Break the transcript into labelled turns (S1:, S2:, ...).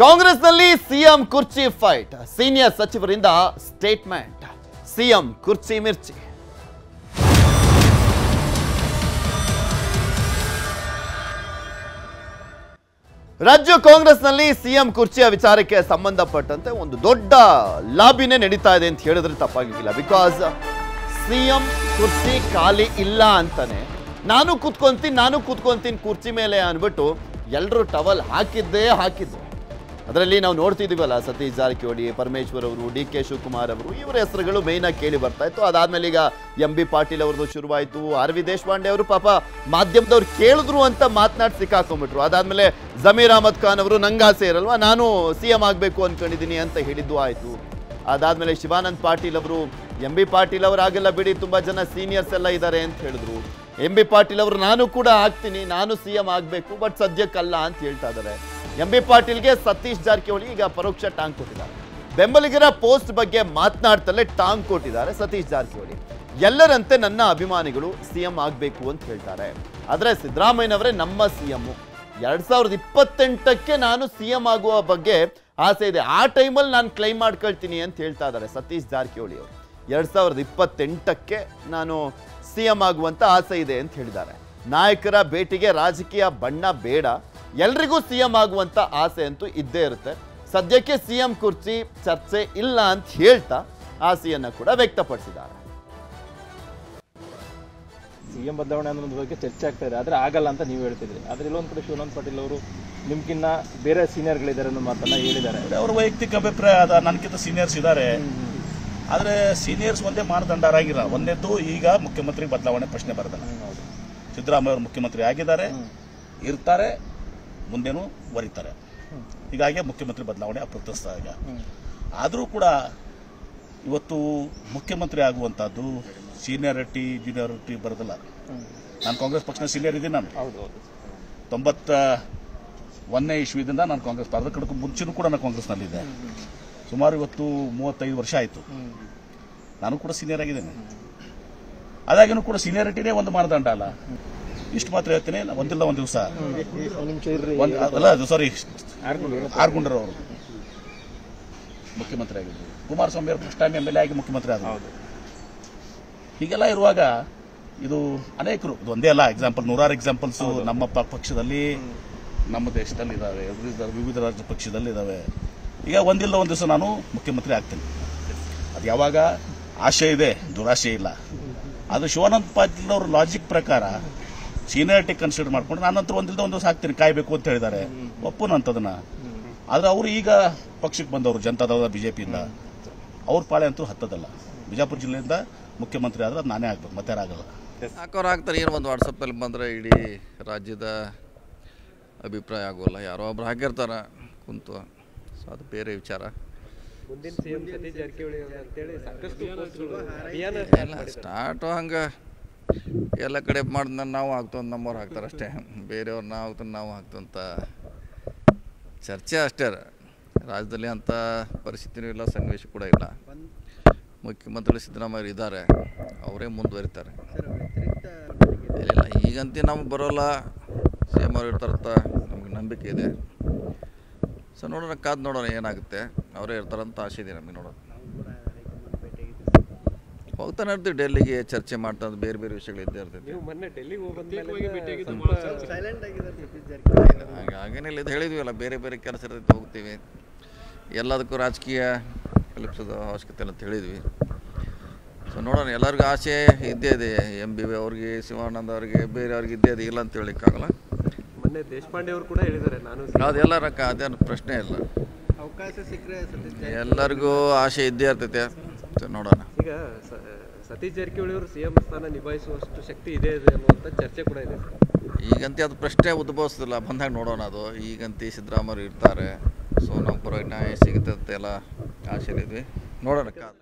S1: ಕಾಂಗ್ರೆಸ್ನಲ್ಲಿ ಸಿಎಂ ಕುರ್ಚಿ fight. Senior ಸಚಿವರಿಂದ ಸ್ಟೇಟ್ಮೆಂಟ್. ಸಿಎಂ ಕುರ್ಚಿ ಮಿರ್ಚಿ. ರಾಜ್ಯ ಕಾಂಗ್ರೆಸ್ನಲ್ಲಿ ಸಿಎಂ ಕುರ್ಚಿಯ ವಿಚಾರಕ್ಕೆ ಸಂಬಂಧಪಟ್ಟಂತೆ ಒಂದು ದೊಡ್ಡ ಲಾಬಿನೇ ನಡೀತಾ ಇದೆ ಅಂತ ಹೇಳಿದ್ರೆ ತಪ್ಪಾಗಿಲ್ಲ. ಬಿಕಾಸ್ ಸಿಎಂ ಕುರ್ಚಿ ಖಾಲಿ ಇಲ್ಲ ಅಂತಾನೆ. ನಾನು ಕೂತ್ಕೊಂತೀನಿ ನಾನು ಕೂತ್ಕೊಂತೀನಿ, ಕುರ್ಚಿ ಮೇಲೆ ಅಂದ್ಬಿಟ್ಟು ಎಲ್ಲರೂ ಟವಲ್ ಹಾಕಿದ್ದೇ ಹಾಕಿದ್ದು. ಅದರಲ್ಲಿ ನಾವು ನೋಡ್ತಿದ್ದೀವಲ್ಲ ಸತೀಶ್ ಜಾರಕಿಹೊಳಿ, ಪರಮೇಶ್ವರ್ ಅವರು ಡಿ ಕೆ ಶಿವಕುಮಾರ್ ಅವರು, ಇವರ ಹೆಸರುಗಳು ಮೇಯ್ನಾಗಿ ಕೇಳಿ ಬರ್ತಾ ಇತ್ತು. ಅದಾದ್ಮೇಲೆ ಈಗ ಎಂ ಬಿ ಪಾಟೀಲ್ ಅವ್ರದ್ದು ಶುರುವಾಯಿತು. ಆರ್ ವಿ ದೇಶಪಾಂಡೆ ಅವರು ಪಾಪ ಮಾಧ್ಯಮದವ್ರು ಕೇಳಿದ್ರು ಅಂತ ಮಾತನಾಡಿ ಸಿಕ್ಕಾಕೊಂಡ್ಬಿಟ್ರು. ಅದಾದಮೇಲೆ ಜಮೀರ್ ಅಹಮದ್ ಖಾನ್ ಅವರು ನಂಗಾಸೆ ಇರಲ್ವಾ? ನಾನು ಸಿ ಎಂ ಆಗಬೇಕು ಅಂದ್ಕೊಂಡಿದ್ದೀನಿ ಅಂತ ಹೇಳಿದ್ದು ಆಯಿತು. ಅದಾದಮೇಲೆ ಶಿವಾನಂದ್ ಪಾಟೀಲ್ ಅವರು, ಎಂ ಬಿ ಪಾಟೀಲ್ ಅವರಾಗೆಲ್ಲ ಬಿಡಿ, ತುಂಬ ಜನ ಸೀನಿಯರ್ಸ್ ಎಲ್ಲ ಇದ್ದಾರೆ ಅಂತ ಹೇಳಿದ್ರು. ಎಂ ಬಿ ಪಾಟೀಲ್ ಅವರು ನಾನು ಕೂಡ ಆಗ್ತೀನಿ, ನಾನು ಸಿ ಎಂ ಆಗಬೇಕು, ಬಟ್ ಸದ್ಯಕ್ಕಲ್ಲ ಅಂತ ಹೇಳ್ತಾ ಇದ್ದಾರೆ. ಎಂ ಬಿ ಪಾಟೀಲ್ಗೆ ಸತೀಶ್ ಜಾರಕಿಹೊಳಿ ಈಗ ಪರೋಕ್ಷ ಟಾಂಗ್ ಕೊಟ್ಟಿದ್ದಾರೆ. ಬೆಂಬಲಿಗರ ಪೋಸ್ಟ್ ಬಗ್ಗೆ ಮಾತನಾಡ್ತಲೇ ಟಾಂಗ್ ಕೊಟ್ಟಿದ್ದಾರೆ ಸತೀಶ್ ಜಾರಕಿಹೊಳಿ. ಎಲ್ಲರಂತೆ ನನ್ನ ಅಭಿಮಾನಿಗಳು ಸಿಎಂ ಆಗಬೇಕು ಅಂತ ಹೇಳ್ತಾರೆ. ಆದರೆ ಸಿದ್ದರಾಮಯ್ಯನವರೇ ನಮ್ಮ ಸಿಎಂ ಎರಡ್ ಸಾವಿರದ ಇಪ್ಪತ್ತೆಂಟಕ್ಕೆ ನಾನು ಸಿಎಂ ಆಗುವ ಬಗ್ಗೆ ಆಸೆ ಇದೆ. ಆ ಟೈಮಲ್ಲಿ ನಾನು ಕ್ಲೈಮ್ ಮಾಡ್ಕೊಳ್ತೀನಿ ಅಂತ ಹೇಳ್ತಾ ಇದ್ದಾರೆ ಸತೀಶ್ ಜಾರಕಿಹೊಳಿ ಅವರು. ಎರಡ್ ಸಾವಿರದ ಇಪ್ಪತ್ತೆಂಟಕ್ಕೆ ನಾನು ಸಿ ಎಂ ಆಗುವಂತ ಆಸೆ ಇದೆ ಅಂತ ಹೇಳಿದ್ದಾರೆ. ನಾಯಕರ ಭೇಟಿಗೆ ರಾಜಕೀಯ ಬಣ್ಣ ಬೇಡ. ಎಲ್ರಿಗೂ ಸಿ ಎಂ ಆಗುವಂತ ಆಸೆ ಅಂತೂ ಇದ್ದೇ ಇರುತ್ತೆ. ಸದ್ಯಕ್ಕೆ ಸಿ ಎಂ ಕುರ್ಚಿ ಚರ್ಚೆ ಇಲ್ಲ ಅಂತ ಹೇಳ್ತಾ ಆಸೆಯನ್ನ ಕೂಡ ವ್ಯಕ್ತಪಡಿಸಿದ್ದಾರೆ.
S2: ಸಿ ಎಂ ಬದಲಾವಣೆ ಅನ್ನೋದ್ರ ಬಗ್ಗೆ ಚರ್ಚೆ ಆಗ್ತಾ ಇದೆ. ಆದ್ರೆ ಆಗಲ್ಲ ಅಂತ ನೀವು ಹೇಳ್ತಿದ್ರಿ. ಆದ್ರೆ ಇಲ್ಲೊಂದು ಕಡೆ ಶಿವನಂದ್ ಪಾಟೀಲ್ ಅವರು ನಿಮ್ಗಿನ್ನ ಬೇರೆ ಸೀನಿಯರ್ಗಳಿದ್ದಾರೆ ಅನ್ನೋ ಮಾತನ್ನ ಹೇಳಿದ್ದಾರೆ.
S3: ಅವ್ರ ವೈಯಕ್ತಿಕ ಅಭಿಪ್ರಾಯ ಅದ. ನನಗಿಂತ ಸೀನಿಯರ್ಸ್ ಇದ್ದಾರೆ ಆದರೆ ಸೀನಿಯರ್ಸ್ ಒಂದೇ ಮಾನದಂಡರಾಗಿಲ್ಲ. ಒಂದೇದ್ದು ಈಗ ಮುಖ್ಯಮಂತ್ರಿ ಬದಲಾವಣೆ ಪ್ರಶ್ನೆ ಬರೆದಲ್ಲ ಸಿದ್ದರಾಮಯ್ಯ ಅವರು ಮುಖ್ಯಮಂತ್ರಿ ಆಗಿದ್ದಾರೆ. ಇರ್ತಾರೆ. ಮುಂದೇನು ಬರೀತಾರೆ ಹೀಗಾಗಿ ಮುಖ್ಯಮಂತ್ರಿ ಬದಲಾವಣೆ ಅಪ್ರಸ್ತುತ ಈಗ ಆದರೂ ಕೂಡ ಇವತ್ತು ಮುಖ್ಯಮಂತ್ರಿ ಆಗುವಂಥದ್ದು ಸೀನಿಯಾರಿಟಿ ಜೂನಿಯಾರಿಟಿ ಬರೋದಿಲ್ಲ. ನಾನು ಕಾಂಗ್ರೆಸ್ ಪಕ್ಷದ ಸೀನಿಯರ್ ಇದ್ದೀನಿ ನಾನು. ತೊಂಬತ್ತ ಒಂದನೇ ಇಶ್ವಿದಿಂದ ನಾನು ಕಾಂಗ್ರೆಸ್ ಅದ್ರ ಕಡೆಗೂ ಮುಂಚೆನೂ ಕೂಡ ನಾನು ಕಾಂಗ್ರೆಸ್ನಲ್ಲಿದ್ದೆ. ಸುಮಾರು ಇವತ್ತು ಮೂವತ್ತೈದು ವರ್ಷ ಆಯಿತು. ನಾನು ಕೂಡ ಸೀನಿಯರ್ ಆಗಿದ್ದೇನೆ. ಅದಾಗಿನೂ ಕೂಡ ಸೀನಿಯಾರಿಟಿನೇ ಒಂದು ಮಾನದಂಡ ಅಲ್ಲ. ಇಷ್ಟು ಮಾತ್ರ ಹೇಳ್ತೇನೆ ಒಂದಿಲ್ಲ ಒಂದು ದಿವಸ. ಅಲ್ಲ ಅದು ಸಾರಿ ಆರ್ಗುಂಡರ್. ಅವರು. ಮುಖ್ಯಮಂತ್ರಿ ಆಗಿದ್ದರು ಕುಮಾರಸ್ವಾಮಿ ಅವರು first time M L A ಆಗಿ ಮುಖ್ಯಮಂತ್ರಿ ಆದರು. ಹೀಗೆಲ್ಲ ಇರುವಾಗ ಇದು ಅನೇಕರು ಇದು ಒಂದೇ ಅಲ್ಲ ಎಕ್ಸಾಂಪಲ್ ನೂರಾರು ಎಕ್ಸಾಂಪಲ್ಸು ನಮ್ಮ ಪಕ್ಷದಲ್ಲಿ ನಮ್ಮ ದೇಶದಲ್ಲಿ ಇದ್ದಾವೆ ವಿವಿಧ ವಿವಿಧ ರಾಜ್ಯ ಪಕ್ಷದಲ್ಲಿ ಇದ್ದಾವೆ ಈಗ ಒಂದಿಲ್ಲ ಒಂದು ದಿವಸ ನಾನು ಮುಖ್ಯಮಂತ್ರಿ ಆಗ್ತೇನೆ. ಅದು ಯಾವಾಗ? ಆಶೆ ಇದೆ ದುರಾಶೆ ಇಲ್ಲ. ಅದು ಶಿವಾನಂದ ಪಾಟೀಲ್ ಅವ್ರ ಲಾಜಿಕ್ ಪ್ರಕಾರ ಸೀನಿಯರಿಟಿ ಕನ್ಸಿಡರ್ ಮಾಡ್ಕೊಂಡು ನಾನಂತರ ಒಂದಿಲ್ಲ ಒಂದು ದಿವಸ ಕಾಯಬೇಕು ಕಾಯ್ಬೇಕು ಅಂತ ಹೇಳಿದ್ದಾರೆ. ಒಪ್ಪುನಂತದನ್ನ. ಆದ್ರೆ ಅವರು ಈಗ ಪಕ್ಷಕ್ಕೆ ಬಂದವರು ಜನತಾದಳದ ಬಿಜೆಪಿಯಿಂದ. ಅವ್ರ ಪಾಳೆ ಅಂತೂ ಹತ್ತದಲ್ಲ. ಬಿಜಾಪುರ ಜಿಲ್ಲೆಯಿಂದ ಮುಖ್ಯಮಂತ್ರಿ ಆದ್ರೆ ಅದು ನಾನೇ ಆಗ್ಬೇಕು ಮತ್ತೆ ಆಗಲ್ಲ.
S4: ಹಾಕೋರು ಆಗ್ತಾರೆ. ಏನು ಒಂದು ವಾಟ್ಸಪ್ಪಲ್ಲಿ ಬಂದ್ರೆ ಇಡೀ ರಾಜ್ಯದ ಅಭಿಪ್ರಾಯ ಆಗೋಲ್ಲ. ಯಾರೋ ಒಬ್ರು ಹಾಕಿರ್ತಾರೆ ಕುಂತು. ಸೊ ಅದು ಬೇರೆ ವಿಚಾರ.
S5: ಮುಂದಿನ ಸಿಎಂ ಸತೀಶ್ ಜಾರಕಿಹೊಳಿ ಅವರು ಅಂತೇಳಿ ಸಾಕಷ್ಟು ಪೋಸ್ಟ್ಗಳು ಅಭಿಯಾನ
S4: ಎಲ್ಲ ಸ್ಟಾರ್ಟು ಹಂಗೆ ಎಲ್ಲ ಕಡೆ ಮಾಡಿದ ನಾವು ಹಾಕ್ತಂತ ನಮ್ಮವ್ರು ಹಾಕ್ತಾರೆ ಅಷ್ಟೇ. ಬೇರೆಯವ್ರು ನಾವು ಆಗ್ತು ನಾವು ಹಾಕ್ತಂತ ಚರ್ಚೆ ಅಷ್ಟೇ ರಾಜ್ಯದಲ್ಲಿ ಅಂಥ ಪರಿಸ್ಥಿತಿನೂ ಇಲ್ಲ, ಸನ್ನಿವೇಶ ಕೂಡ ಇಲ್ಲ. ಮುಖ್ಯಮಂತ್ರಿ ಸಿದ್ದರಾಮಯ್ಯ ಇದ್ದಾರೆ, ಅವರೇ ಮುಂದುವರಿತಾರೆ. ಇಲ್ಲ, ಈಗಂತೂ ನಮ್ಗೆ ಬರೋಲ್ಲ. ಸಿ ಎಂ ಅವ್ರು ಇರ್ತಾರಂತ ನಮಗೆ ನಂಬಿಕೆ ಇದೆ. ಸೊ ನೋಡೋಣ, ಕಾದು ನೋಡೋಣ ಏನಾಗುತ್ತೆ. ಅವರೇ ಇರ್ತಾರಂತ ಆಸೆ ಇದೆ ನಮಗೆ ನೋಡೋಣ ಹೋಗ್ತಾನೆ ಇರ್ತೀವಿ ಡೆಲ್ಲಿಗೆ ಚರ್ಚೆ ಮಾಡ್ತಾ ಬೇರೆ ಬೇರೆ ವಿಷಯಗಳು ಇದ್ದೇ ಇರ್ತೈತಿ. ಹಾಗೇನಿಲ್ಲ ಇದು ಹೇಳಿದ್ವಲ್ಲ ಬೇರೆ ಬೇರೆ ಕೆಲಸ ಇರ್ತೈತೆ ಹೋಗ್ತೀವಿ. ಎಲ್ಲದಕ್ಕೂ ರಾಜಕೀಯ ಕಲಿಸೋದು ಅವಶ್ಯಕತೆ ಇಲ್ಲ ಅಂತ ಹೇಳಿದ್ವಿ. ಸೊ ನೋಡೋಣ ಎಲ್ಲರಿಗೂ ಆಸೆ ಇದ್ದೇ ಇದೆ. ಎಂ ಬಿ ಅವ್ರಿಗೆ ಶಿವಾನಂದ ಅವ್ರಿಗೆ ಬೇರೆ ಅವ್ರಿಗೆ ಇದ್ದೇ ಇದೆ ಇಲ್ಲ ಅಂತ ಹೇಳಿಕ್ಕಾಗಲ್ಲ
S5: ಮೊನ್ನೆ ದೇಶಪಾಂಡೆ ಅವರು ಕೂಡ ಹೇಳಿದ್ದಾರೆ ನಾನು
S4: ಅದೆಲ್ಲ ರೊಕ್ಕ ಅದೇನು ಪ್ರಶ್ನೆ ಇಲ್ಲ.
S5: ಅವಕಾಶ ಸಿಕ್ಕರೆ
S4: ಎಲ್ಲರಿಗೂ ಆಸೆ ಇದ್ದೇ ಇರ್ತೈತೆ. ನೋಡೋಣ.
S5: ಈಗ ಸತೀಶ್ ಜಾರಕಿಹೊಳಿ ಅವರು ಸಿಎಂ ಸ್ಥಾನ ನಿಭಾಯಿಸುವಷ್ಟು ಶಕ್ತಿ ಇದೆ ಇದೆ ಅನ್ನುವಂಥ ಚರ್ಚೆ ಕೂಡ ಇದೆ.
S4: ಈಗಂತೆ ಅದು ಪ್ರಶ್ನೆ ಉದ್ಭವಿಸೋದಿಲ್ಲ ಬಂದಾಗ ನೋಡೋಣ ಅದು. ಈಗಂತೆ ಸಿದ್ದರಾಮಯ್ಯ ಇರ್ತಾರೆ. ಸೊ ನಮ್ಮ ಪರವಾಗಿ ನ್ಯಾಯ ಸಿಗುತ್ತೆ ಎಲ್ಲ ಆಸೆಲಿದ್ವಿ ನೋಡೋಣ ಕಾದು